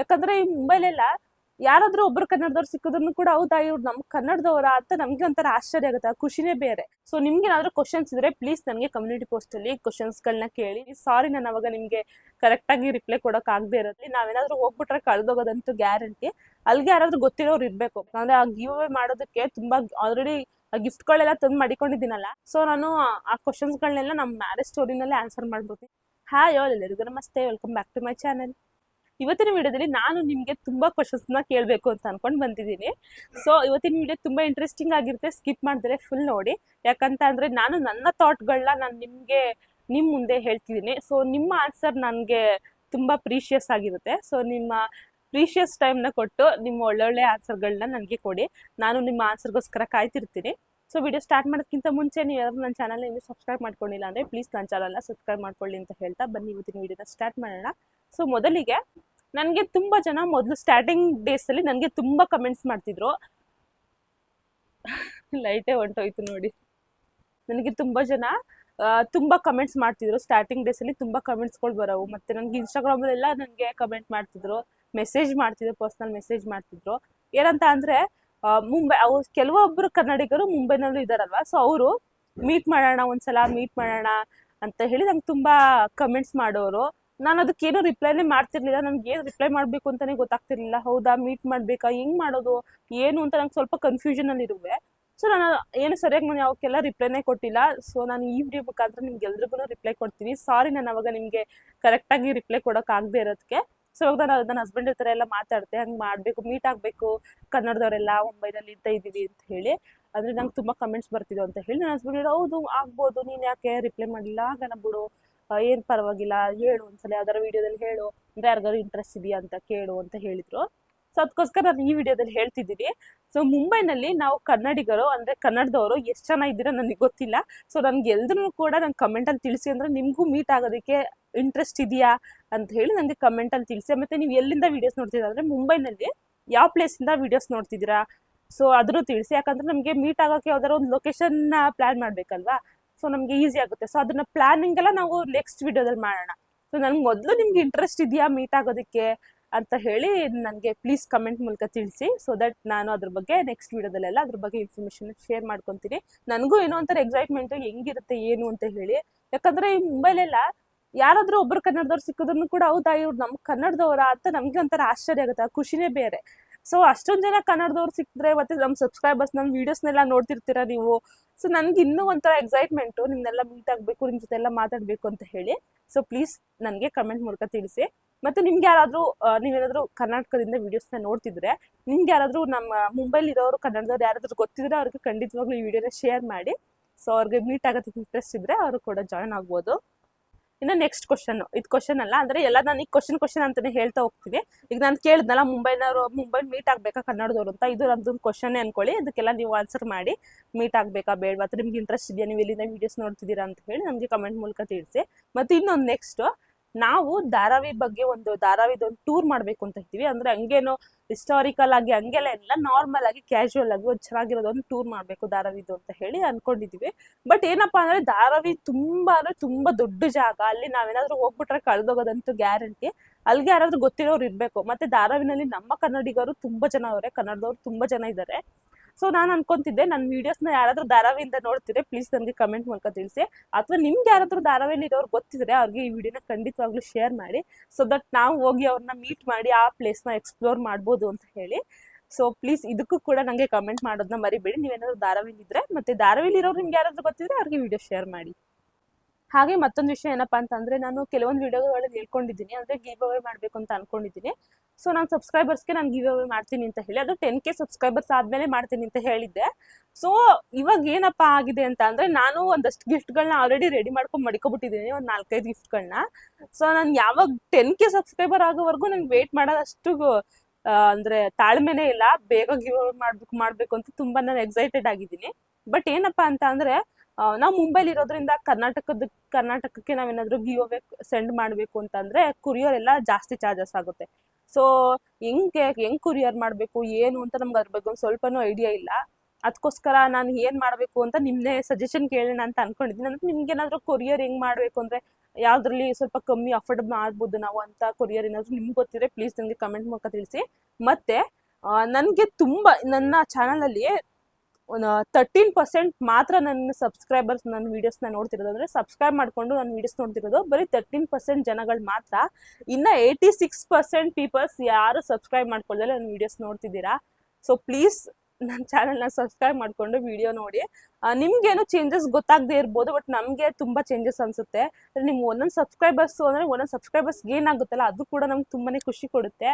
ಯಾಕಂದ್ರೆ ಈ ಮುಂಬೈಲೆಲ್ಲ ಯಾರಾದ್ರೂ ಒಬ್ರು ಕನ್ನಡದವ್ರು ಸಿಕ್ಕಿದ್ರು ಕೂಡ ಹೌದಾ, ಇವ್ರು ನಮ್ ಕನ್ನಡದವರ ಅಂತ ನಮ್ಗೆ ಒಂಥರ ಆಶ್ಚರ್ಯ ಆಗುತ್ತೆ, ಆ ಖುಷಿನೇ ಬೇರೆ. ಸೊ ನಿಮ್ಗೆ ಏನಾದ್ರು ಕ್ವಶನ್ಸ್ ಇದ್ರೆ ಪ್ಲೀಸ್ ನನಗೆ ಕಮ್ಯುನಿಟಿ ಪೋಸ್ಟ್ ಅಲ್ಲಿ ಕ್ವಶನ್ಸ್ ಗಳನ್ನ ಕೇಳಿ. ಸಾರಿ ನಾನು ಅವಾಗ ನಿಮ್ಗೆ ಕರೆಕ್ಟ್ ಆಗಿ ರಿಪ್ಲೈ ಕೊಡಕ್ ಆಗದೆ ಇರೋದ್ಲಿ ನಾವೇನಾದ್ರೂ ಹೋಗ್ಬಿಟ್ರೆ ಕಳ್ದೋಗೋದಂತೂ ಗ್ಯಾರಂಟಿ ಅಲ್ಲಿಗೆ ಯಾರಾದ್ರೂ ಗೊತ್ತಿರೋರು ಇರ್ಬೇಕು. ಅಂದ್ರೆ ಆ ಗಿವ್ ಅವೇ ಮಾಡೋದಕ್ಕೆ ತುಂಬಾ ಆಲ್ರೆಡಿ ಗಿಫ್ಟ್ಗಳೆಲ್ಲ ತಂದು ಮಾಡಿಕೊಂಡಿದ್ದೀನಲ್ಲ. ಸೊ ನಾನು ಆ ಕ್ವಶನ್ಸ್ಗಳನ್ನೆಲ್ಲ ನಮ್ಮ ಮ್ಯಾರೇಜ್ ಸ್ಟೋರಿನಲ್ಲೇ ಆನ್ಸರ್ ಮಾಡ್ಬೋದು ಹಾಯ್ ಆಲ್ ಎಲ್ಲರಿಗೂ ನಮಸ್ತೆ. Welcome back to my channel ಇವತ್ತಿನ ವಿಡಿಯೋದಲ್ಲಿ ನಾನು ನಿಮಗೆ ತುಂಬಾ ಕ್ವಶನ್ಸ್ನ ಕೇಳಬೇಕು ಅಂತ ಅನ್ಕೊಂಡು ಬಂದಿದ್ದೀನಿ. ಸೊ ಇವತ್ತಿನ ವಿಡಿಯೋ ತುಂಬಾ ಇಂಟ್ರೆಸ್ಟಿಂಗ್ ಆಗಿರುತ್ತೆ. ಸ್ಕಿಪ್ ಮಾಡಿದ್ರೆ ಫುಲ್ ನೋಡಿ. ಯಾಕಂತ ಅಂದ್ರೆ ನಾನು ನನ್ನ ಥಾಟ್ಗಳನ್ನ ನಾನು ನಿಮಗೆ ನಿಮ್ಮ ಮುಂದೆ ಹೇಳ್ತಿದ್ದೀನಿ. ಸೊ ನಿಮ್ಮ ಆನ್ಸರ್ ನನಗೆ ತುಂಬಾ ಪ್ರೀಶಿಯಸ್ ಆಗಿರುತ್ತೆ. ಸೊ ನಿಮ್ಮ ಪ್ರೀಶಿಯಸ್ ಟೈಮ್ನ ಕೊಟ್ಟು ನಿಮ್ಮ ಒಳ್ಳೊಳ್ಳೆ ಆನ್ಸರ್ಗಳನ್ನ ನನಗೆ ಕೊಡಿ. ನಾನು ನಿಮ್ಮ ಆನ್ಸರ್ಗೋಸ್ಕರ ಕಾಯ್ತಿರ್ತೀನಿ. ಸೊ ವಿಡಿಯೋ ಸ್ಟಾರ್ಟ್ ಮಾಡೋದಕ್ಕಿಂತ ಮುಂಚೆ ನೀವು ಯಾರು ನನ್ನ ಚಾನಲ್ ಇನ್ನೂ ಸಬ್ಸ್ಕ್ರೈಬ್ ಮಾಡ್ಕೊಂಡಿಲ್ಲ ಅಂದರೆ ಪ್ಲೀಸ್ ನನ್ನ ಚಾನಲ್ನ ಸಬ್ಸ್ಕ್ರೈಬ್ ಮಾಡ್ಕೊಳ್ಳಿ ಅಂತ ಹೇಳ್ತಾ ಬನ್ನಿ. ಇವತ್ತಿನ ವಿಡಿಯೋನ ಸ್ಟಾರ್ಟ್ ಮಾಡೋಣ. ಸೊ ಮೊದಲಿಗೆ ನನಗೆ ತುಂಬ ಜನ ಮೊದಲು ಸ್ಟಾರ್ಟಿಂಗ್ ಡೇಸಲ್ಲಿ ನನಗೆ ತುಂಬ ಕಮೆಂಟ್ಸ್ ಮಾಡ್ತಿದ್ರು. ಲೈಟೇ ಹೊಂಟೋಯ್ತು ನೋಡಿ. ನನಗೆ ತುಂಬ ಜನ ತುಂಬಾ ಕಮೆಂಟ್ಸ್ ಮಾಡ್ತಿದ್ರು. ಸ್ಟಾರ್ಟಿಂಗ್ ಡೇಸಲ್ಲಿ ತುಂಬ ಕಮೆಂಟ್ಸ್ಗಳು ಬರೋವು. ಮತ್ತು ನನಗೆ ಇನ್ಸ್ಟಾಗ್ರಾಮಲ್ಲೆಲ್ಲ ನನಗೆ ಕಮೆಂಟ್ ಮಾಡ್ತಿದ್ರು. ಮೆಸೇಜ್ ಮಾಡ್ತಿದ್ರು ಪರ್ಸ್ನಲ್ ಮೆಸೇಜ್ ಮಾಡ್ತಿದ್ರು. ಏನಂತ ಅಂದರೆ ಮುಂಬೈ ಅವ್ರು ಕೆಲವೊಬ್ಬರು ಕನ್ನಡಿಗರು ಮುಂಬೈನಲ್ಲೂ ಇದ್ದಾರಲ್ವ ಸೊ ಅವರು ಮೀಟ್ ಮಾಡೋಣ, ಒಂದ್ಸಲ ಮೀಟ್ ಮಾಡೋಣ ಅಂತ ಹೇಳಿ ನಂಗೆ ತುಂಬ ಕಮೆಂಟ್ಸ್ ಮಾಡೋರು. ನಾನು ಅದಕ್ಕೇನು ರಿಪ್ಲೈನೇ ಮಾಡ್ತಿರ್ಲಿಲ್ಲ. ನನಗೆ ಏನು ರಿಪ್ಲೈ ಮಾಡಬೇಕು ಅಂತಲೇ ಗೊತ್ತಾಗ್ತಿರ್ಲಿಲ್ಲ. ಹೌದಾ ಮೀಟ್ ಮಾಡಬೇಕಾ, ಹೆಂಗೆ ಮಾಡೋದು, ಏನು ಅಂತ ನಂಗೆ ಸ್ವಲ್ಪ ಕನ್ಫ್ಯೂಷನಲ್ಲಿ ಇರುವೆ. ಸೊ ನಾನು ಏನು ಸರಿಯಾಗಿ ನಾನು ಯಾವಕ್ಕೆಲ್ಲ ರಿಪ್ಲೈನೇ ಕೊಟ್ಟಿಲ್ಲ. ಸೊ ನಾನು ಈ ವಿಡಿಯೋ ಮುಖಾಂತರ ನಿಮ್ಗೆ ಎಲ್ರಿಗೂ ರಿಪ್ಲೈ ಕೊಡ್ತೀನಿ. ಸಾರಿ ನಾನು ಅವಾಗ ನಿಮಗೆ ಕರೆಕ್ಟಾಗಿ ರಿಪ್ಲೈ ಕೊಡೋಕ್ಕಾಗದೇ ಇರೋದಕ್ಕೆ ಸೊ ಇವಾಗ ನಾನು ನನ್ನ ಹಸ್ಬೆಂಡ್ ಹತ್ರ ಎಲ್ಲ ಮಾತಾಡ್ತೆ ಹಂಗೆ ಮಾಡಬೇಕು ಮೀಟ್ ಆಗಬೇಕು, ಕನ್ನಡದವರೆಲ್ಲ ಮುಂಬೈನಲ್ಲಿ ಇದ್ದ ಇದ್ದೀವಿ ಅಂತ ಹೇಳಿ. ಅಂದರೆ ನಂಗೆ ತುಂಬ ಕಮೆಂಟ್ಸ್ ಬರ್ತಿದ್ವು ಅಂತ ಹೇಳಿ ನನ್ನ ಹಸ್ಬೆಂಡ್ ಹೌದು, ಆಗ್ಬೋದು, ನೀನು ಯಾಕೆ ರಿಪ್ಲೈ ಮಾಡಿಲ್ಲ ಆಗನ ಬಿಡು ಏನು ಪರವಾಗಿಲ್ಲ, ಹೇಳು ಒಂದ್ಸಲ ಯಾವ್ದಾರ ವಿಡಿಯೋದಲ್ಲಿ ಹೇಳು, ಅಂದರೆ ಯಾರಿಗಾರು ಇಂಟ್ರೆಸ್ಟ್ ಇದೆಯಾ ಅಂತ ಕೇಳು ಅಂತ ಹೇಳಿದ್ರು. ಸೊ ಅದಕ್ಕೋಸ್ಕರ ನಾನು ಈ ವಿಡಿಯೋದಲ್ಲಿ ಹೇಳ್ತಿದ್ದೀನಿ. ಸೊ ಮುಂಬೈನಲ್ಲಿ ನಾವು ಕನ್ನಡಿಗರು, ಅಂದರೆ ಕನ್ನಡದವರು ಎಷ್ಟು ಜನ ಇದ್ದೀರಾ ನನಗೆ ಗೊತ್ತಿಲ್ಲ. ಸೊ ನನಗೆ ಎಲ್ರೂ ಕೂಡ ನಂಗೆ ಕಮೆಂಟಲ್ಲಿ ತಿಳಿಸಿ, ಅಂದರೆ ನಿಮಗೂ ಮೀಟ್ ಆಗೋದಕ್ಕೆ ಇಂಟ್ರೆಸ್ಟ್ ಇದೆಯಾ ಅಂತ ಹೇಳಿ ನನಗೆ ಕಮೆಂಟಲ್ಲಿ ತಿಳಿಸಿ. ಮತ್ತು ನೀವು ಎಲ್ಲಿಂದ ವೀಡಿಯೋಸ್ ನೋಡ್ತಿದ್ದೀರಾ ಅಂದರೆ ಮುಂಬೈನಲ್ಲಿ ಯಾವ ಪ್ಲೇಸಿಂದ ವೀಡಿಯೋಸ್ ನೋಡ್ತಿದ್ದೀರಾ? ಸೊ ಅದ್ರೂ ತಿಳಿಸಿ. ಯಾಕಂದರೆ ನಮಗೆ ಮೀಟ್ ಆಗೋಕ್ಕೆ ಯಾವ್ದಾದ್ರು ಒಂದು ಲೊಕೇಶನ್ನ ಪ್ಲ್ಯಾನ್ ಮಾಡಬೇಕಲ್ವಾ? ಸೊ ನಮಗೆ ಈಸಿ ಆಗುತ್ತೆ. ಸೊ ಅದನ್ನ ಪ್ಲಾನಿಂಗ್ ಎಲ್ಲ ನಾವು ನೆಕ್ಸ್ಟ್ ವಿಡಿಯೋದಲ್ಲಿ ಮಾಡೋಣ. ಸೊ ನನ್ಗೆ ಮೊದಲು ನಿಮ್ಗೆ ಇಂಟ್ರೆಸ್ಟ್ ಇದೆಯಾ ಮೀಟ್ ಆಗೋದಕ್ಕೆ ಅಂತ ಹೇಳಿ ನನಗೆ ಪ್ಲೀಸ್ ಕಮೆಂಟ್ ಮೂಲಕ ತಿಳಿಸಿ. ಸೊ ದಟ್ ನಾನು ಅದ್ರ ಬಗ್ಗೆ ನೆಕ್ಸ್ಟ್ ವಿಡಿಯೋದಲ್ಲೆಲ್ಲ ಅದ್ರ ಬಗ್ಗೆ ಇನ್ಫಾರ್ಮೇಷನ್ ಶೇರ್ ಮಾಡ್ಕೊತೀನಿ. ನನಗೂ ಏನೋ ಒಂಥರ ಎಕ್ಸೈಟ್ಮೆಂಟ್ ಹೆಂಗಿರುತ್ತೆ, ಏನು ಅಂತ ಹೇಳಿ. ಯಾಕಂದ್ರೆ ಈ ಮುಂಬೈಲೆಲ್ಲ ಯಾರಾದ್ರೂ ಒಬ್ರು ಕನ್ನಡದವ್ರು ಸಿಕ್ಕಿದ್ರು ಕೂಡ ಹೌದಾ, ಇವ್ರು ನಮ್ ಕನ್ನಡದವರ ಅಂತ ನಮ್ಗೆ ಒಂಥರ ಆಶ್ಚರ್ಯ ಆಗುತ್ತೆ, ಆ ಖುಷಿನೇ ಬೇರೆ. ಸೊ ಅಷ್ಟೊಂದ್ ಜನ ಕನ್ನಡದವ್ರು ಸಿಕ್ಕಿದ್ರೆ ಮತ್ತೆ ನಮ್ಮ ಸಬ್ಸ್ಕ್ರೈಬರ್ಸ್ ನಮ್ಮ ವೀಡಿಯೋಸ್ನೆಲ್ಲ ನೋಡ್ತಿರ್ತೀರಾ ನೀವು? ಸೊ ನನ್ಗೆ ಇನ್ನೂ ಒಂಥರ ಎಕ್ಸೈಟ್ಮೆಂಟು ನಿಮ್ನೆಲ್ಲ ಮೀಟ್ ಆಗಬೇಕು ನಿಮ್ಮ ಜೊತೆ ಎಲ್ಲ ಮಾತಾಡ್ಬೇಕು ಅಂತ ಹೇಳಿ. ಸೊ ಪ್ಲೀಸ್ ನನಗೆ ಕಮೆಂಟ್ ಮೂಲಕ ತಿಳಿಸಿ. ಮತ್ತೆ ನಿಮ್ಗೆ ಯಾರಾದರೂ ನೀವೇನಾದರೂ ಕರ್ನಾಟಕದಿಂದ ವೀಡಿಯೋಸ್ನ ನೋಡ್ತಿದ್ರೆ, ನಿಮ್ಗೆ ಯಾರಾದರೂ ನಮ್ಮ ಮುಂಬೈಲಿ ಇರೋರು ಕನ್ನಡದವ್ರು ಯಾರಾದರೂ ಗೊತ್ತಿದ್ರೆ ಅವ್ರಿಗೆ ಖಂಡಿತವಾಗ್ಲೂ ಈ ವಿಡಿಯೋನ ಶೇರ್ ಮಾಡಿ. ಸೊ ಅವ್ರಿಗೆ ಮೀಟ್ ಆಗೋದಕ್ಕೆ ಇಂಟ್ರೆಸ್ಟ್ ಇದ್ರೆ ಅವರು ಕೂಡ ಜಾಯ್ನ್ ಆಗ್ಬೋದು. ಇನ್ನು ನೆಕ್ಸ್ಟ್ ಕ್ವಶನ್ ಇದು ಕ್ವಶನ್ ಅಲ್ಲ, ಅಂದ್ರೆ ಎಲ್ಲ ನಾನು ಈಗ ಕ್ವಶನ್ ಕ್ವಶನ್ ಅಂತಾನೆ ಹೇಳ್ತಾ ಹೋಗ್ತೀನಿ ಈಗ ನಾನು ಕೇಳಿದ್ನಲ್ಲ, ಮುಂಬೈನವರು, ಮುಂಬೈ ಮೀಟ್ ಆಗ್ಬೇಕಾ ಕನ್ನಡದವ್ರು ಅಂತ, ಇದು ನಂದು ಕ್ವಶನ್ ಅನ್ಕೊಳ್ಳಿ. ಅದಕ್ಕೆಲ್ಲ ನೀವು ಆನ್ಸರ್ ಮಾಡಿ ಮೀಟ್ ಆಗ್ಬೇಕಾ ಬೇಡವಾ? ಅಥವಾ ನಿಮ್ಗೆ ಇಂಟ್ರೆಸ್ಟ್ ಇದೆಯಾ? ನೀವು ಇಲ್ಲಿಂದ ವೀಡಿಯೋಸ್ ನೋಡ್ತಿದ್ದೀರಾ ಅಂತ ಹೇಳಿ ನಮಗೆ ಕಮೆಂಟ್ ಮೂಲಕ ತಿಳಿಸಿ. ಮತ್ತು ಇನ್ನೊಂದು ನೆಕ್ಸ್ಟ್ ನಾವು ಧಾರಾವಿ ಬಗ್ಗೆ ಒಂದು ಧಾರಾವಿದ ಒಂದು ಟೂರ್ ಮಾಡಬೇಕು ಅಂತ ಇದ್ದೀವಿ. ಅಂದ್ರೆ ಹಂಗೇನೋ ಹಿಸ್ಟಾರಿಕಲ್ ಆಗಿ ಹಂಗೆಲ್ಲ ಎಲ್ಲ ನಾರ್ಮಲ್ ಆಗಿ ಕ್ಯಾಶುವಲ್ ಆಗಿ ಒಂದು ಟೂರ್ ಮಾಡಬೇಕು ಧಾರಾವಿದು ಅಂತ ಹೇಳಿ ಅನ್ಕೊಂಡಿದೀವಿ. ಬಟ್ ಏನಪ್ಪಾ ಅಂದ್ರೆ ಧಾರಾವಿ ತುಂಬಾ ಅಂದ್ರೆ ತುಂಬಾ ದೊಡ್ಡ ಜಾಗ. ಅಲ್ಲಿ ನಾವೇನಾದ್ರೂ ಹೋಗ್ಬಿಟ್ರೆ ಕಳ್ದೋಗೋದಂತೂ ಗ್ಯಾರಂಟಿ ಅಲ್ಲಿಗೆ ಯಾರಾದ್ರೂ ಗೊತ್ತಿರೋರು ಇರ್ಬೇಕು. ಮತ್ತೆ ಧಾರಾವಿನಲ್ಲಿ ನಮ್ಮ ಕನ್ನಡಿಗರು ತುಂಬಾ ಜನ ಅವರೇ, ಕನ್ನಡದವ್ರು ತುಂಬಾ ಜನ ಇದ್ದಾರೆ ಸೊ ನಾನು ಅನ್ಕೊಂತಿದ್ದೆ ನನ್ನ ವಿಡಿಯೋಸ್ನ ಯಾರಾದ್ರೂ ಧಾರಾವಿಯಿಂದ ನೋಡ್ತಿದ್ರೆ ಪ್ಲೀಸ್ ನನಗೆ ಕಮೆಂಟ್ ಮೂಲಕ ತಿಳಿಸಿ. ಅಥವಾ ನಿಮ್ಗೆ ಯಾರಾದ್ರೂ ಧಾರಾವಿಯಲ್ಲಿ ಇರೋರು ಗೊತ್ತಿದ್ರೆ ಅವ್ರಿಗೆ ಈ ವಿಡಿಯೋನ ಖಂಡಿತವಾಗ್ಲೂ ಶೇರ್ ಮಾಡಿ. ಸೊ ದಟ್ ನಾವು ಹೋಗಿ ಅವ್ರನ್ನ ಮೀಟ್ ಮಾಡಿ, ಆ ಪ್ಲೇಸ್ನ ಎಕ್ಸ್ಪ್ಲೋರ್ ಮಾಡ್ಬೋದು ಅಂತ ಹೇಳಿ. ಸೊ ಪ್ಲೀಸ್ ಇದಕ್ಕೂ ಕೂಡ ನನಗೆ ಕಮೆಂಟ್ ಮಾಡೋದನ್ನ ಮರಿಬೇಡಿ. ನೀವೇನಾದ್ರು ಧಾರಾವಿಲಿ ಇದ್ರೆ ಮತ್ತೆ ಧಾರಾವಿಲಿ ಇರೋರು ನಿಮ್ಗೆ ಯಾರಾದ್ರೂ ಗೊತ್ತಿದ್ರೆ ಅವ್ರಿಗೆ ವಿಡಿಯೋ ಶೇರ್ ಮಾಡಿ. ಹಾಗೆ ಮತ್ತೊಂದು ವಿಷಯ ಏನಪ್ಪಾ ಅಂತಂದ್ರೆ, ನಾನು ಕೆಲವೊಂದು ವಿಡಿಯೋಗಳಲ್ಲಿ ಹೇಳ್ಕೊಂಡಿದ್ದೀನಿ. ಅಂದ್ರೆ ಗಿವ್ ಅವೇ ಮಾಡಬೇಕು ಅಂತ ಅನ್ಕೊಂಡಿದ್ದೀನಿ. ಸೊ ನಾನು ಸಬ್ಸ್ಕ್ರೈಬರ್ಸ್ಗೆ ನಾನು ಗಿವ್ ಅವೇ ಮಾಡ್ತೀನಿ ಅಂತ ಹೇಳಿ, ಅದು ಟೆನ್ ಕೆ ಸಬ್ಸ್ಕ್ರೈಬರ್ಸ್ ಆದ್ಮೇಲೆ ಮಾಡ್ತೀನಿ ಅಂತ ಹೇಳಿದ್ದೆ. ಸೊ ಇವಾಗ ಏನಪ್ಪಾ ಆಗಿದೆ ಅಂತ ಅಂದ್ರೆ, ನಾನು ಒಂದಷ್ಟು ಗಿಫ್ಟ್ಗಳನ್ನ ಆಲ್ರೆಡಿ ರೆಡಿ ಮಾಡ್ಕೊಂಡು ಮಡ್ಕೊಬಿಟ್ಟಿದ್ದೀನಿ, ಒಂದು ನಾಲ್ಕೈದು ಗಿಫ್ಟ್ಗಳನ್ನ ಸೊ ನಾನು ಯಾವಾಗ ಟೆನ್ ಕೆ ಸಬ್ಸ್ಕ್ರೈಬರ್ ಆಗೋವರೆಗೂ ನಂಗೆ ವೇಟ್ ಮಾಡೋದಷ್ಟು ಅಂದ್ರೆ ತಾಳ್ಮೆನೇ ಇಲ್ಲ. ಬೇಗ ಗಿವ್ ಅವೇ ಮಾಡ್ಬೇಕು ಮಾಡ್ಬೇಕು ಅಂತ ತುಂಬಾ ನಾನು ಎಕ್ಸೈಟೆಡ್ ಆಗಿದ್ದೀನಿ. ಬಟ್ ಏನಪ್ಪ ಅಂತ ಅಂದ್ರೆ ನಾವು ಮುಂಬೈಲಿ ಇರೋದ್ರಿಂದ ಕರ್ನಾಟಕದ, ಕರ್ನಾಟಕಕ್ಕೆ ನಾವೇನಾದ್ರೂ ಗಿವ್ ಅವೇ ಸೆಂಡ್ ಮಾಡಬೇಕು ಅಂತಂದ್ರೆ ಎಲ್ಲಾ ಜಾಸ್ತಿ ಚಾರ್ಜಸ್ ಆಗುತ್ತೆ. ಸೊ ಹೆಂಗೆ ಹೆಂಗ್ ಕುರಿಯರ್ ಮಾಡಬೇಕು, ಏನು ಅಂತ ನಮ್ಗೆ ಅದ್ರ ಬಗ್ಗೆ ಒಂದು ಸ್ವಲ್ಪನೂ ಐಡಿಯಾ ಇಲ್ಲ. ಅದಕ್ಕೋಸ್ಕರ ನಾನು ಏನ್ ಮಾಡ್ಬೇಕು ಅಂತ ನಿಮ್ನೆ ಸಜೆಷನ್ ಕೇಳೋಣ ಅಂತ ಅನ್ಕೊಂಡಿದ್ದೀನಿ ಅಂದ್ರೆ ನಿಮ್ಗೆ ಏನಾದ್ರು ಕೊರಿಯರ್ ಹೆಂಗ್ ಮಾಡ್ಬೇಕು ಅಂದ್ರೆ ಯಾವ್ದ್ರಲ್ಲಿ ಸ್ವಲ್ಪ ಕಮ್ಮಿ ಅಫೋರ್ಡ್ ಮಾಡ್ಬೋದು ನಾವು ಅಂತ ಕೊರಿಯರ್ ಏನಾದ್ರು ನಿಮ್ಗೆ ಗೊತ್ತಿದ್ರೆ ಪ್ಲೀಸ್ ನನಗೆ ಕಮೆಂಟ್ ಮೂಲಕ ತಿಳಿಸಿ. ಮತ್ತೆ ನನಗೆ ತುಂಬಾ, ನನ್ನ ಚಾನಲ್ ಅಲ್ಲಿ ತರ್ಟೀನ್ ಪರ್ಸೆಂಟ್ ಮಾತ್ರ ನನ್ನ ಸಬ್ಸ್ಕ್ರೈಬರ್ಸ್ ನನ್ನ ನ ನೋಡ್ತಿರೋದು. ಅಂದ್ರೆ ಸಬ್ಸ್ಕ್ರೈಬ್ ಮಾಡ್ಕೊಂಡು ನನ್ನ ವೀಡಿಯೋಸ್ ನೋಡ್ತಿರೋದು. ಬರೀ ತರ್ಟೀನ್ ಪರ್ಸೆಂಟ್ ಜನಗಳು ಮಾತ್ರ. ಇನ್ನ ಏಯ್ಟಿ ಸಿಕ್ಸ್ ಪರ್ಸೆಂಟ್ ಪೀಪಲ್ಸ್ ಯಾರು ಸಬ್ಸ್ಕ್ರೈಬ್ ಮಾಡ್ಕೊಳ್ದಲ್ಲ ನನ್ನ ವಿಡಿಯೋಸ್ ನೋಡ್ತಿದ್ದೀರಾ? ಸೊ ಪ್ಲೀಸ್ ನನ್ನ ಚಾನಲ್ನ ಸಬ್ಸ್ಕ್ರೈಬ್ ಮಾಡ್ಕೊಂಡು ವಿಡಿಯೋ ನೋಡಿ. ನಿಮ್ಗೆ ನಿಮ್ಗೇನು ಚೇಂಜಸ್ ಗೊತ್ತಾಗದೇ ಇರ್ಬೋದು ಬಟ್ ನಮಗೆ ತುಂಬಾ ಚೇಂಜಸ್ ಅನ್ಸುತ್ತೆ. ನಿಮ್ಗೆ ಒಂದೊಂದು ಸಬ್ಸ್ಕ್ರೈಬರ್ಸ್ ಅಂದ್ರೆ ಒಂದೊಂದು ಸಬ್ಸ್ಕ್ರೈಬರ್ಸ್ ಏನಾಗುತ್ತಲ್ಲ, ಅದು ಕೂಡ ನಮ್ಗೆ ತುಂಬಾನೇ ಖುಷಿ ಕೊಡುತ್ತೆ.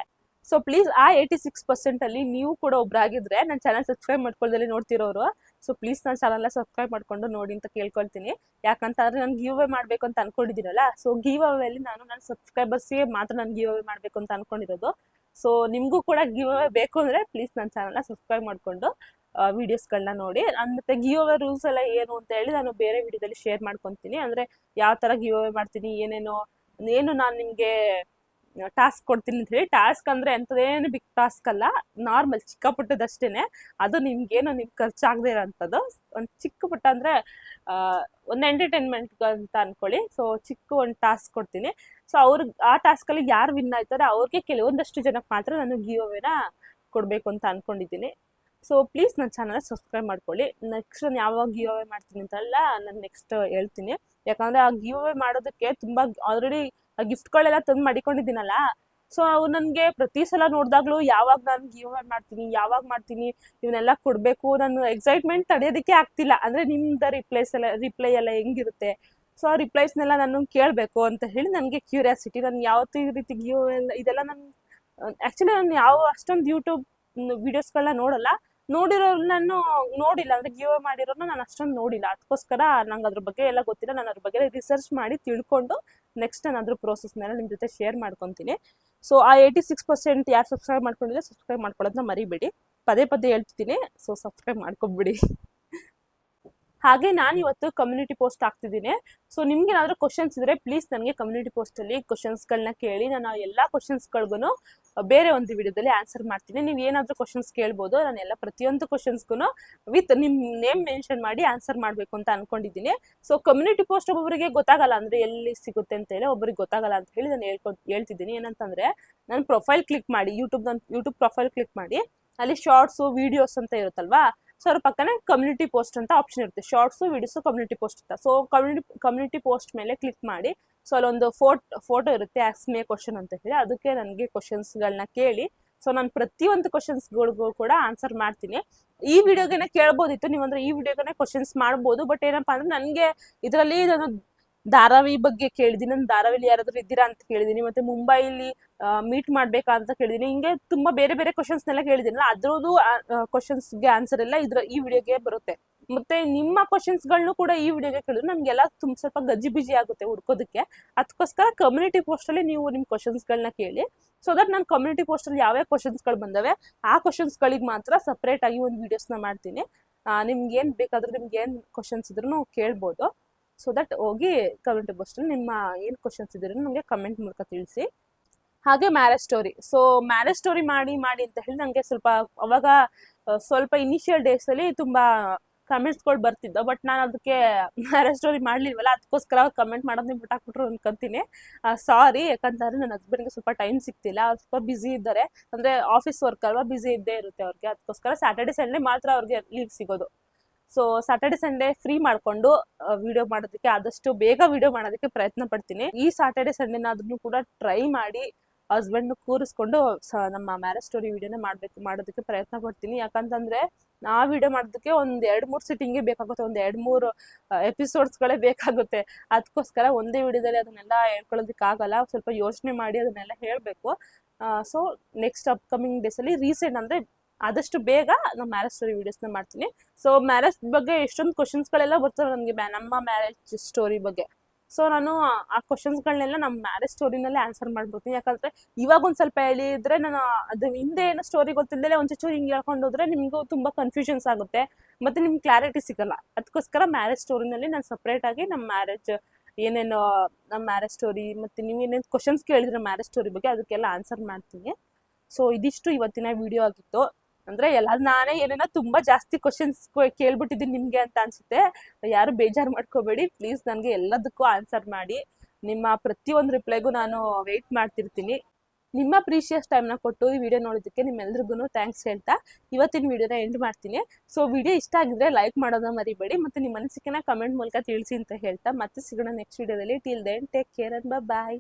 ಸೊ ಪ್ಲೀಸ್ ಆ ಏಯ್ಟಿ ಸಿಕ್ಸ್ ಪರ್ಸೆಂಟ್ ಅಲ್ಲಿ ನೀವು ಕೂಡ ಒಬ್ರಾಗಿದ್ರೆ ನನ್ನ ಚಾನಲ್ ಸಬ್ಸ್ಕ್ರೈಬ್ ಮಾಡ್ಕೊಳ್ದಲ್ಲಿ ನೋಡ್ತಿರೋರು. ಸೊ ಪ್ಲೀಸ್ ನನ್ನ ಚಾನಲ್ನ ಸಬ್ಸ್ಕ್ರೈಬ್ ಮಾಡ್ಕೊಂಡು ನೋಡಿ ಅಂತ ಕೇಳ್ಕೊಳ್ತೀನಿ. ಯಾಕಂತಂದ್ರೆ ನಾನು ಗಿವ್ ಅವೇ ಮಾಡ್ಬೇಕು ಅಂತ ಅನ್ಕೊಂಡಿದ್ದೀನಲ್ಲ? ಸೊ ಗಿವ್ ಅಲ್ಲಿ ನಾನು ನನ್ನ ಸಬ್ಸ್ಕ್ರೈಬರ್ಸ್ಗೆ ಮಾತ್ರ ನಾನು ಗಿವ್ ಅವೇ ಮಾಡ್ಬೇಕು ಅಂತ ಅನ್ಕೊಂಡಿರೋದು. ಸೊ ನಿಮಗೂ ಕೂಡ ಗಿವ್ ಅವೇ ಬೇಕು ಅಂದ್ರೆ ಪ್ಲೀಸ್ ನನ್ನ ಚಾನಲ್ನ ಸಬ್ಸ್ಕ್ರೈಬ್ ಮಾಡ್ಕೊಂಡು ವಿಡಿಯೋಸ್ಗಳನ್ನ ನೋಡಿ. ಮತ್ತೆ ಗಿವ್ ಅವೇ ರೂಲ್ಸ್ ಎಲ್ಲ ಏನು ಅಂತ ಹೇಳಿ ನಾನು ಬೇರೆ ವಿಡಿಯೋದಲ್ಲಿ ಶೇರ್ ಮಾಡ್ಕೊತೀನಿ. ಅಂದ್ರೆ ಯಾವ ತರ ಗಿವ್ ಅವೇ ಮಾಡ್ತೀನಿ, ಏನೇನು, ಏನು ನಾನು ನಿಮಗೆ ಟಾಸ್ಕ್ ಕೊಡ್ತೀನಿ ಅಂತ ಹೇಳಿ. ಟಾಸ್ಕ್ ಅಂದ್ರೆ ಎಂಥದೇನು ಬಿಗ್ ಟಾಸ್ಕ್ ಅಲ್ಲ ನಾರ್ಮಲ್ ಚಿಕ್ಕ ಪುಟ್ಟದಷ್ಟೇನೆ ಅದು ನಿಮ್ಗೇನು ನಿಮ್ಗೆ ಖರ್ಚಾಗದೇ ಇರೋಂಥದ್ದು. ಒಂದು ಚಿಕ್ಕ ಪುಟ್ಟ ಅಂದ್ರೆ ಒಂದು ಎಂಟರ್ಟೈನ್ಮೆಂಟ್ ಅಂತ ಅನ್ಕೊಳ್ಳಿ. ಸೊ ಚಿಕ್ಕ ಒಂದು ಟಾಸ್ಕ್ ಕೊಡ್ತೀನಿ. ಸೊ ಅವ್ರಿಗೆ ಆ ಟಾಸ್ಕಲ್ಲಿ ಯಾರು ವಿನ್ ಆಯ್ತಾರೆ, ಅವ್ರಿಗೆ ಕೆಲವೊಂದಷ್ಟು ಜನಕ್ಕೆ ಮಾತ್ರ ನಾನು ಗಿಯೋವೇನ ಕೊಡಬೇಕು ಅಂತ ಅನ್ಕೊಂಡಿದ್ದೀನಿ. ಸೊ ಪ್ಲೀಸ್ ನನ್ನ ಚಾನಲ್ ಸಬ್ಸ್ಕ್ರೈಬ್ ಮಾಡ್ಕೊಳ್ಳಿ. ನೆಕ್ಸ್ಟ್ ನಾನು ಯಾವಾಗ ಗಿವ್ ಅವೇ ಮಾಡ್ತೀನಿ ಅಂತೆಲ್ಲ ನಾನು ನೆಕ್ಸ್ಟ್ ಹೇಳ್ತೀನಿ. ಯಾಕಂದ್ರೆ ಆ ಗಿವ್ ಅವೇ ಮಾಡೋದಕ್ಕೆ ತುಂಬಾ ಆಲ್ರೆಡಿ ಆ ಗಿಫ್ಟ್ಗಳೆಲ್ಲ ತಂದು ಮಾಡಿಕೊಂಡಿದ್ದೀನಲ್ಲ. ಸೊ ಅವು ನನಗೆ ಪ್ರತಿ ಸಲ ನೋಡಿದಾಗ್ಲೂ ಯಾವಾಗ ನಾನು ಗಿವ್ ಅವೇ ಮಾಡ್ತೀನಿ, ಯಾವಾಗ ಮಾಡ್ತೀನಿ, ಇವನ್ನೆಲ್ಲ ಕೊಡಬೇಕು. ನಾನು ಎಕ್ಸೈಟ್ಮೆಂಟ್ ತಡೆಯೋದಕ್ಕೆ ಆಗ್ತಿಲ್ಲ. ಅಂದ್ರೆ ನಿಮ್ದು ರಿಪ್ಲೈಸ್ ಎಲ್ಲ ರಿಪ್ಲೈ ಎಲ್ಲ ಹೆಂಗಿರುತ್ತೆ? ಸೊ ಆ ರಿಪ್ಲೈಸ್ನೆಲ್ಲ ನಾನು ಕೇಳಬೇಕು ಅಂತ ಹೇಳಿ ನನಗೆ ಕ್ಯೂರಿಯಾಸಿಟಿ ನಾನು ಈ ರೀತಿ ಗಿವ್ ಇದೆಲ್ಲ ನಾನು ಆ್ಯಕ್ಚುಲಿ ನಾನು ಯಾವ, ಅಷ್ಟೊಂದು ಯೂಟ್ಯೂಬ್ ವಿಡಿಯೋಸ್ಗಳನ್ನ ನೋಡಲ್ಲ. ನೋಡಿರೋರು ನಾನು ನೋಡಿಲ್ಲ, ಅಂದ್ರೆ ಗಿವ್ ಮಾಡಿರೋನ ನಾನು ಅಷ್ಟೊಂದು ನೋಡಿಲ್ಲ. ಅದಕ್ಕೋಸ್ಕರ ನಂಗೆ ಅದ್ರ ಬಗ್ಗೆ ಎಲ್ಲ ಗೊತ್ತಿಲ್ಲ. ನಾನು ಅದ್ರ ಬಗ್ಗೆ ರಿಸರ್ಚ್ ಮಾಡಿ ತಿಳ್ಕೊಂಡು ನೆಕ್ಸ್ಟ್ ನಾನು ಅದ್ರ ಪ್ರೋಸೆಸ್ನೆಲ್ಲ ನಿಮ್ಮ ಜೊತೆ ಶೇರ್ ಮಾಡ್ಕೊತೀನಿ. ಸೊ ಆ ಏಯ್ಟಿ ಸಿಕ್ಸ್ ಪರ್ಸೆಂಟ್ ಯಾರು ಸಬ್ಸ್ಕ್ರೈಬ್ ಮಾಡ್ಕೊಂಡಿದ್ರೆ ಸಬ್ಸ್ಕ್ರೈಬ್ ಮಾಡ್ಕೊಳ್ಳೋದನ್ನ ಮರಿಬೇಡಿ. ಪದೇ ಪದೇ ಹೇಳ್ತಿದ್ದೀನಿ ಸೊ ಸಬ್ಸ್ಕ್ರೈಬ್ ಮಾಡ್ಕೊಬಿಡಿ. ಹಾಗೆ ನಾನು ಇವತ್ತು ಕಮ್ಯುನಿಟಿ ಪೋಸ್ಟ್ ಹಾಕ್ತಿದ್ದೀನಿ. ಸೊ ನಿಮ್ಗೆ ಏನಾದರೂ ಕ್ವಶನ್ಸ್ ಇದ್ರೆ ಪ್ಲೀಸ್ ನನಗೆ ಕಮ್ಯುನಿಟಿ ಪೋಸ್ಟಲ್ಲಿ ಕ್ವಶನ್ಸ್ಗಳನ್ನ ಕೇಳಿ. ನಾನು ಎಲ್ಲ ಕ್ವಶನ್ಸ್ಗಳಿಗೂ ಬೇರೆ ಒಂದು ವಿಡಿಯೋದಲ್ಲಿ ಆನ್ಸರ್ ಮಾಡ್ತೀನಿ. ನೀವು ಏನಾದರೂ ಕ್ವಶನ್ಸ್ ಕೇಳ್ಬೋದು. ನಾನು ಎಲ್ಲ ಪ್ರತಿಯೊಂದು ಕ್ವಶನ್ಸ್ಗೂ ವಿತ್ ನಿಮ್ಮ ನೇಮ್ ಮೆನ್ಷನ್ ಮಾಡಿ ಆನ್ಸರ್ ಮಾಡಬೇಕು ಅಂತ ಅನ್ಕೊಂಡಿದ್ದೀನಿ. ಸೊ ಕಮ್ಯುನಿಟಿ ಪೋಸ್ಟ್ ಒಬ್ಬೊಬ್ಬರಿಗೆ ಗೊತ್ತಾಗಲ್ಲ ಅಂದ್ರೆ ಎಲ್ಲಿ ಸಿಗುತ್ತೆ ಅಂತ ಹೇಳಿ ಒಬ್ಬರಿಗೆ ಗೊತ್ತಾಗಲ್ಲ ಅಂತ ಹೇಳಿ ನಾನು ಹೇಳ್ಕೊ, ಹೇಳ್ತಿದ್ದೀನಿ. ಏನಂತಂದ್ರೆ ನಾನು ಪ್ರೊಫೈಲ್ ಕ್ಲಿಕ್ ಮಾಡಿ ಯೂಟ್ಯೂಬ್ ನನ್ನ ಯೂಟ್ಯೂಬ್ ಪ್ರೊಫೈಲ್ ಕ್ಲಿಕ್ ಮಾಡಿ, ಅಲ್ಲಿ ಶಾರ್ಟ್ಸು ವಿಡಿಯೋಸ್ ಅಂತ ಇರುತ್ತಲ್ವಾ? ಸೊ ಅದ್ರ ಪಕ್ಕನೆ ಕಮ್ಯುನಿಟಿ ಪೋಸ್ಟ್ ಅಂತ ಆಪ್ಷನ್ ಇರುತ್ತೆ. ಶಾರ್ಟ್ಸು ವಿಡಿಯೋಸು ಕಮ್ಯುನಿಟಿ ಪೋಸ್ಟ್ ಅಂತ. ಸೊ ಕಮ್ಯುನಿಟಿ ಕಮ್ಯುನಿಟಿ ಪೋಸ್ಟ್ ಮೇಲೆ ಕ್ಲಿಕ್ ಮಾಡಿ. ಸೊ ಅಲ್ಲೊಂದು ಫೋಟ್ ಫೋಟೋ ಇರುತ್ತೆ ಆಕ್ಸ್ ಮೇ ಕ್ವಶನ್ ಅಂತ ಹೇಳಿ. ಅದಕ್ಕೆ ನನಗೆ ಕ್ವಶನ್ಸ್ಗಳನ್ನ ಕೇಳಿ. ಸೊ ನಾನು ಪ್ರತಿಯೊಂದು ಕ್ವಶನ್ಸ್ಗಳಿಗೂ ಕೂಡ ಆನ್ಸರ್ ಮಾಡ್ತೀನಿ. ಈ ವಿಡಿಯೋಗೆನೆ ಕೇಳ್ಬೋದಿತ್ತು. ನೀವು ಅಂದ್ರೆ ಈ ವಿಡಿಯೋಗೇನೆ ಕ್ವಶನ್ಸ್ ಮಾಡ್ಬೋದು. ಬಟ್ ಏನಪ್ಪಾ ಅಂದ್ರೆ, ನನಗೆ ಇದರಲ್ಲಿ ನಾನು ಧಾರಾವಿ ಬಗ್ಗೆ ಕೇಳಿದೀನಿ ನಾನು ಧಾರಾವಿಲಿ ಯಾರಾದ್ರೂ ಇದ್ದೀರಾ ಅಂತ ಕೇಳಿದೀನಿ, ಮತ್ತೆ ಮುಂಬೈಲಿ ಮೀಟ್ ಮಾಡ್ಬೇಕಾ ಅಂತ ಕೇಳಿದೀನಿ. ಹಿಂಗೆ ತುಂಬಾ ಬೇರೆ ಬೇರೆ ಕ್ವಶನ್ಸ್ನೆಲ್ಲ ಕೇಳಿದೀನಲ್ಲ, ಅದ್ರದ್ದು ಕ್ವಶನ್ಸ್ಗೆ ಆನ್ಸರ್ ಎಲ್ಲ ಇದ್ರ, ಈ ವಿಡಿಯೋಗೆ ಬರುತ್ತೆ. ಮತ್ತೆ ನಿಮ್ಮ ಕ್ವಶನ್ಸ್ಗಳನ್ನು ಕೂಡ ಈ ವಿಡಿಯೋಗೆ ಕೇಳಿದ್ರೆ ನಮ್ಗೆಲ್ಲ ತುಂಬ ಸ್ವಲ್ಪ ಗಜ್ಜಿ ಬಿಜಿ ಆಗುತ್ತೆ ಹುಡ್ಕೋದಕ್ಕೆ. ಅದಕ್ಕೋಸ್ಕರ ಕಮ್ಯುನಿಟಿ ಪೋಸ್ಟಲ್ಲಿ ನೀವು ನಿಮ್ಮ ಕ್ವಶನ್ಸ್ಗಳನ್ನ ಕೇಳಿ ಸೊ ದಟ್ ನಾನು ಕಮ್ಯುನಿಟಿ ಪೋಸ್ಟಲ್ಲಿ ಯಾವ್ಯಾವ ಕ್ವಶನ್ಸ್ಗಳು ಬಂದವೆ, ಆ ಕ್ವಶನ್ಸ್ಗಳಿಗೆ ಮಾತ್ರ ಸಪ್ರೇಟ್ ಆಗಿ ಒಂದು ವಿಡಿಯೋಸ್ನ ಮಾಡ್ತೀನಿ. ನಿಮ್ಗೆ ಏನು ಬೇಕಾದ್ರೂ ನಿಮ್ಗೆ ಏನು ಕ್ವಶನ್ಸ್ ಇದ್ರೂ ಕೇಳ್ಬೋದು. ಸೊ ದಟ್ ಹೋಗಿ ಕಮೆಂಟ್ ಪೋಸ್ಟಲ್ಲಿ ನಿಮ್ಮ ಏನು ಕ್ವಶನ್ಸ್ ಇದ್ರೂ ನಮಗೆ ಕಮೆಂಟ್ ಮೂಲಕ ತಿಳಿಸಿ. ಹಾಗೆ marriage story so marriage story ಮಾಡಿ ಮಾಡಿ ಅಂತ ಹೇಳಿ ನನಗೆ ಸ್ವಲ್ಪ ಅವಾಗ ಸ್ವಲ್ಪ ಇನಿಷಿಯಲ್ ಡೇಸಲ್ಲಿ ತುಂಬ ಕಮೆಂಟ್ಸ್ಗಳು ಬರ್ತಿದ್ದ ಬಟ್ ನಾನು ಅದಕ್ಕೆ ಮ್ಯಾರೇಜ್ ಸ್ಟೋರಿ ಮಾಡಲಿಲ್ವಲ್ಲ ಅದಕ್ಕೋಸ್ಕರ ಕಮೆಂಟ್ ಮಾಡೋದನ್ನ ಬಿಟ್ಟಾಕ್ಬಿಟ್ರು ಅನ್ಕೊಂತೀನಿ. ಸಾರಿ ಯಾಕಂತಂದ್ರೆ ನನ್ನ ಹಸ್ಬೆಂಡ್ಗೆ ಸ್ವಲ್ಪ ಟೈಮ್ ಸಿಗ್ತಿಲ್ಲ. ಸ್ವಲ್ಪ ಬ್ಯುಸಿ ಇದ್ದಾರೆ. ಅಂದರೆ ಆಫೀಸ್ ವರ್ಕ್ ಅಲ್ವಾ ಬ್ಯುಸಿ ಇದ್ದೇ ಇರುತ್ತೆ ಅವ್ರಿಗೆ. ಅದಕ್ಕೋಸ್ಕರ ಸ್ಯಾಟರ್ಡೆ ಸಂಡೇ ಮಾತ್ರ ಅವ್ರಿಗೆ ಲೀವ್ ಸಿಗೋದು. ಸೊ ಸ್ಯಾಟರ್ಡೆ ಸಂಡೇ ಫ್ರೀ ಮಾಡ್ಕೊಂಡು ವಿಡಿಯೋ ಮಾಡೋದಕ್ಕೆ ಆದಷ್ಟು ಬೇಗ ವಿಡಿಯೋ ಮಾಡೋದಕ್ಕೆ ಪ್ರಯತ್ನ ಪಡ್ತೀನಿ. ಈ ಸ್ಯಾಟರ್ಡೆ ಸಂಡೇನಾದ್ರೂ ಕೂಡ ಟ್ರೈ ಮಾಡಿ ಹಸ್ಬೆಂಡ್ ಕೂರಿಸ್ಕೊಂಡು ನಮ್ಮ ಮ್ಯಾರೇಜ್ ಸ್ಟೋರಿ ವಿಡಿಯೋನ ಮಾಡಬೇಕು, ಮಾಡೋದಕ್ಕೆ ಪ್ರಯತ್ನ ಪಡ್ತೀನಿ. ಯಾಕಂತಂದ್ರೆ, ಆ ವಿಡಿಯೋ ಮಾಡೋದಕ್ಕೆ ಒಂದ್ ಎರಡ್ ಮೂರ್ ಸಿಟ್ಟಿಂಗೇ ಬೇಕಾಗುತ್ತೆ. ಒಂದ್ ಎರಡ್ ಮೂರು ಎಪಿಸೋಡ್ಸ್ಗಳೇ ಬೇಕಾಗುತ್ತೆ. ಅದಕ್ಕೋಸ್ಕರ ಒಂದೇ ವಿಡಿಯೋದಲ್ಲಿ ಅದನ್ನೆಲ್ಲ ಹೇಳ್ಕೊಳ್ಳೋದಕ್ಕೆ ಆಗಲ್ಲ ಸ್ವಲ್ಪ ಯೋಚನೆ ಮಾಡಿ ಅದನ್ನೆಲ್ಲ ಹೇಳಬೇಕು. ಸೊ ನೆಕ್ಸ್ಟ್ ಅಪ್ಕಮಿಂಗ್ ಡೇಸಲ್ಲಿ ರೀಸೆಂಟ್ ಅಂದ್ರೆ ಆದಷ್ಟು ಬೇಗ ನಾನು ಮ್ಯಾರೇಜ್ ಸ್ಟೋರಿ ವಿಡಿಯೋಸ್ನ ಮಾಡ್ತೀನಿ. ಸೊ ಮ್ಯಾರೇಜ್ ಬಗ್ಗೆ ಎಷ್ಟೊಂದು ಕ್ವಶನ್ಸ್ಗಳೆಲ್ಲ ಬರ್ತವೆ ನನಗೆ ನಮ್ಮ ಮ್ಯಾರೇಜ್ ಸ್ಟೋರಿ ಬಗ್ಗೆ. ಸೊ ನಾನು ಆ- ಕ್ವಶನ್ಸ್ಗಳನ್ನೆಲ್ಲ ನಮ್ಮ ಮ್ಯಾರೇಜ್ ಸ್ಟೋರಿನಲ್ಲೇ ಆನ್ಸರ್ ಮಾಡ್ಬಿಡ್ತೀನಿ. ಯಾಕಂದ್ರೆ ಇವಾಗ ಒಂದ್ ಸ್ವಲ್ಪ ಹೇಳಿದ್ರೆ ನಾನು ಅದು ಹಿಂದೆ ಏನೋ ಸ್ಟೋರಿ ಗೊತ್ತಿಲ್ಲದೆ ಒಂಚೂರು ಹಿಂಗೆ ಹೇಳ್ಕೊಂಡು ಹೋದ್ರೆ ನಿಮಗೂ ತುಂಬಾ ಕನ್ಫ್ಯೂಷನ್ಸ್ ಆಗುತ್ತೆ. ಮತ್ತೆ ನಿಮ್ಗೆ ಕ್ಲಾರಿಟಿ ಸಿಗಲ್ಲ. ಅದಕ್ಕೋಸ್ಕರ ಮ್ಯಾರೇಜ್ ಸ್ಟೋರಿನಲ್ಲಿ ನಾನು ಸಪ್ರೇಟ್ ಆಗಿ ನಮ್ಮ ಮ್ಯಾರೇಜ್ ಏನೇನು ನಮ್ಮ ಮ್ಯಾರೇಜ್ ಸ್ಟೋರಿ ಮತ್ತೆ ನೀವು ಏನೇನು ಕ್ವಶನ್ಸ್ ಕೇಳಿದ್ರೆ ಮ್ಯಾರೇಜ್ ಸ್ಟೋರಿ ಬಗ್ಗೆ ಅದಕ್ಕೆಲ್ಲ ಆನ್ಸರ್ ಮಾಡ್ತೀನಿ. ಸೊ ಇದಿಷ್ಟು ಇವತ್ತಿನ ವಿಡಿಯೋ ಆಗಿತ್ತು. ಅಂದ್ರೆ ಎಲ್ಲ ನಾನೇ ಏನೇನೋ ತುಂಬಾ ಜಾಸ್ತಿ ಕ್ವಶನ್ಸ್ ಕೇಳ್ಬಿಟ್ಟಿದ್ದೀನಿ ನಿಮ್ಗೆ ಅಂತ ಅನ್ಸುತ್ತೆ. ಯಾರು ಬೇಜಾರು ಮಾಡ್ಕೋಬೇಡಿ. ಪ್ಲೀಸ್ ನನಗೆ ಎಲ್ಲದಕ್ಕೂ ಆನ್ಸರ್ ಮಾಡಿ. ನಿಮ್ಮ ಪ್ರತಿಯೊಂದು ರಿಪ್ಲೈಗೂ ನಾನು ವೆಯ್ಟ್ ಮಾಡ್ತಿರ್ತೀನಿ. ನಿಮ್ಮ ಪ್ರೀಶಿಯಸ್ ಟೈಮ್ನ ಕೊಟ್ಟು ಈ ವಿಡಿಯೋ ನೋಡೋದಕ್ಕೆ ನಿಮ್ಮೆಲ್ರಿಗೂ ಥ್ಯಾಂಕ್ಸ್ ಹೇಳ್ತಾ ಇವತ್ತಿನ ವಿಡಿಯೋನ ಎಂಡ್ ಮಾಡ್ತೀನಿ. ಸೊ ವಿಡಿಯೋ ಇಷ್ಟ ಆಗಿದ್ರೆ ಲೈಕ್ ಮಾಡೋದನ್ನ ಮರಿಬೇಡಿ ಮತ್ತು ನಿಮ್ಮ ಅನಿಸಿಕೆನ ಕಮೆಂಟ್ ಮೂಲಕ ತಿಳಿಸಿ ಅಂತ ಹೇಳ್ತಾ ಮತ್ತೆ ಸಿಗೋಣ ನೆಕ್ಸ್ಟ್ ವಿಡಿಯೋದಲ್ಲಿ till then take care and bye